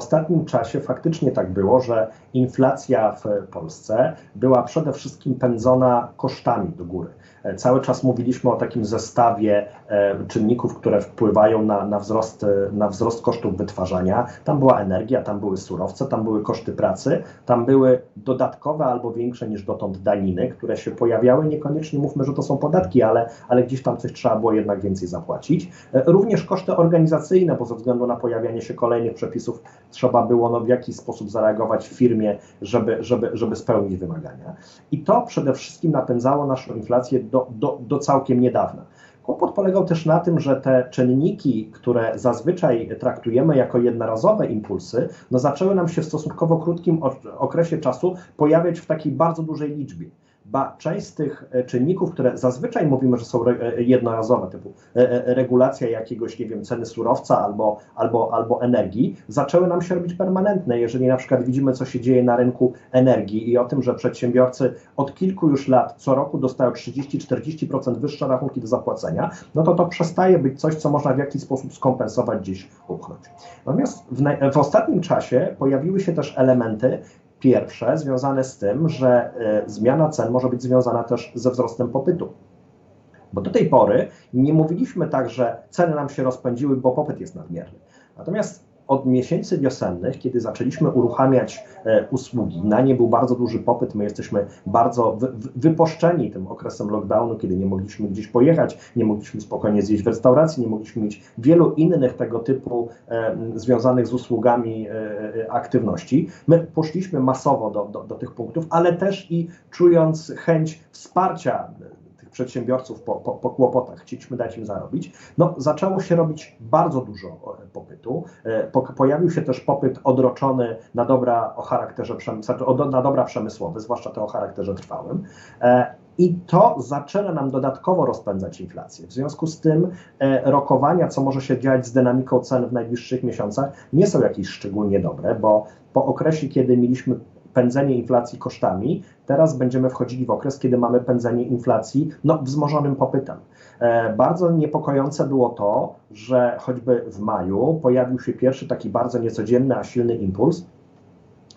ostatnim czasie faktycznie tak było, że inflacja w Polsce była przede wszystkim pędzona kosztami do góry. E, cały czas mówiliśmy o takim zestawie e, czynników, które wpływają na, na, wzrost, na wzrost kosztów wytwarzania. Tam była energia, tam były surowce, tam były koszty pracy, tam były dodatkowe albo większe niż dotąd daniny, które się pojawiały. Niekoniecznie mówmy, że to są podatki, ale, ale gdzieś tam coś trzeba było jednak więcej zapłacić. E, również koszty organizacyjne, bo ze względu na pojawianie się kolejnych przepisów trzeba było no, w jakiś sposób zareagować w firmie, żeby, żeby, żeby spełnić wymagania. I to przede wszystkim napędzało naszą inflację do, do, do całkiem niedawna. Kłopot polegał też na tym, że te czynniki, które zazwyczaj traktujemy jako jednorazowe impulsy, no zaczęły nam się w stosunkowo krótkim okresie czasu pojawiać w takiej bardzo dużej liczbie ba część z tych e, czynników, które zazwyczaj mówimy, że są e, jednorazowe, typu e, regulacja jakiegoś, nie wiem, ceny surowca albo, albo, albo energii, zaczęły nam się robić permanentne. Jeżeli na przykład widzimy, co się dzieje na rynku energii i o tym, że przedsiębiorcy od kilku już lat co roku dostają 30-40% wyższe rachunki do zapłacenia, no to to przestaje być coś, co można w jakiś sposób skompensować, gdzieś upchnąć. Natomiast w, w ostatnim czasie pojawiły się też elementy, Pierwsze związane z tym, że e, zmiana cen może być związana też ze wzrostem popytu. Bo do tej pory nie mówiliśmy tak, że ceny nam się rozpędziły, bo popyt jest nadmierny. Natomiast od miesięcy wiosennych, kiedy zaczęliśmy uruchamiać e, usługi, na nie był bardzo duży popyt, my jesteśmy bardzo wy, wyposzczeni tym okresem lockdownu, kiedy nie mogliśmy gdzieś pojechać, nie mogliśmy spokojnie zjeść w restauracji, nie mogliśmy mieć wielu innych tego typu e, związanych z usługami e aktywności. My poszliśmy masowo do, do, do tych punktów, ale też i czując chęć wsparcia przedsiębiorców po, po, po kłopotach, chcieliśmy dać im zarobić, no zaczęło się robić bardzo dużo e, popytu. E, po, pojawił się też popyt odroczony na dobra o charakterze znaczy na dobra przemysłowe, zwłaszcza te o charakterze trwałym. E, I to zaczyna nam dodatkowo rozpędzać inflację. W związku z tym rokowania, co może się dziać z dynamiką cen w najbliższych miesiącach, nie są jakieś szczególnie dobre, bo po okresie, kiedy mieliśmy pędzenie inflacji kosztami, teraz będziemy wchodzili w okres, kiedy mamy pędzenie inflacji no, wzmożonym popytem. E, bardzo niepokojące było to, że choćby w maju pojawił się pierwszy taki bardzo niecodzienny, a silny impuls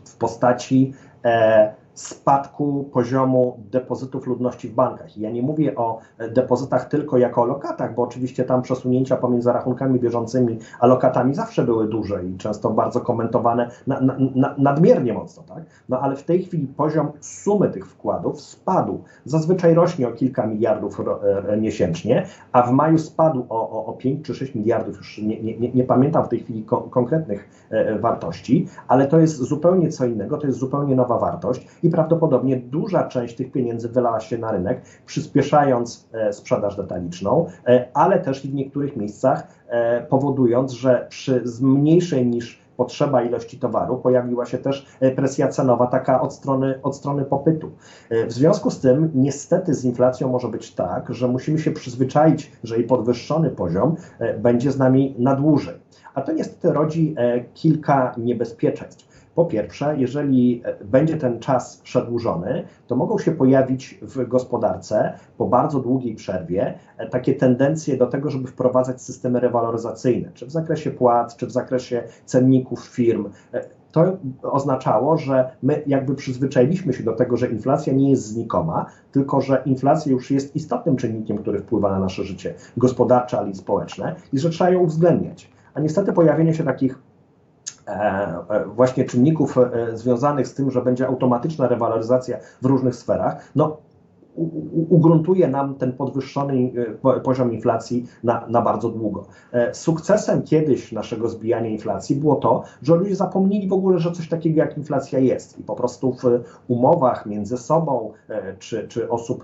w postaci e, spadku poziomu depozytów ludności w bankach. I ja nie mówię o depozytach tylko jako o lokatach, bo oczywiście tam przesunięcia pomiędzy rachunkami bieżącymi a lokatami zawsze były duże i często bardzo komentowane na, na, na, nadmiernie mocno. Tak? No ale w tej chwili poziom sumy tych wkładów spadł. Zazwyczaj rośnie o kilka miliardów e, miesięcznie, a w maju spadł o, o, o 5 czy 6 miliardów, już nie, nie, nie pamiętam w tej chwili ko konkretnych e, wartości, ale to jest zupełnie co innego, to jest zupełnie nowa wartość i prawdopodobnie duża część tych pieniędzy wylała się na rynek, przyspieszając e, sprzedaż detaliczną, e, ale też i w niektórych miejscach e, powodując, że przy mniejszej niż potrzeba ilości towaru, pojawiła się też presja cenowa taka od strony, od strony popytu. W związku z tym niestety z inflacją może być tak, że musimy się przyzwyczaić, że jej podwyższony poziom będzie z nami na dłużej. A to niestety rodzi kilka niebezpieczeństw. Po pierwsze, jeżeli e, będzie ten czas przedłużony, to mogą się pojawić w gospodarce po bardzo długiej przerwie e, takie tendencje do tego, żeby wprowadzać systemy rewaloryzacyjne, czy w zakresie płac, czy w zakresie cenników firm. E, to oznaczało, że my jakby przyzwyczailiśmy się do tego, że inflacja nie jest znikoma, tylko że inflacja już jest istotnym czynnikiem, który wpływa na nasze życie gospodarcze, ale i społeczne i że trzeba ją uwzględniać. A niestety pojawienie się takich właśnie czynników e, związanych z tym, że będzie automatyczna rewaloryzacja w różnych sferach, no ugruntuje nam ten podwyższony e, poziom inflacji na, na bardzo długo. E, sukcesem kiedyś naszego zbijania inflacji było to, że ludzie zapomnieli w ogóle, że coś takiego jak inflacja jest i po prostu w umowach między sobą, e, czy, czy, osób,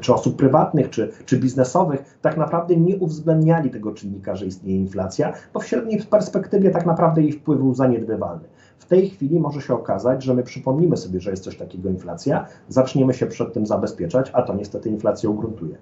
czy osób prywatnych, czy, czy biznesowych, tak naprawdę nie uwzględniali tego czynnika, że istnieje inflacja, bo w średniej perspektywie tak naprawdę jej wpływ był zaniedbywalny. W tej chwili może się okazać, że my przypomnimy sobie, że jest coś takiego inflacja, zaczniemy się przed tym zabezpieczać, a to niestety inflację ugruntuje.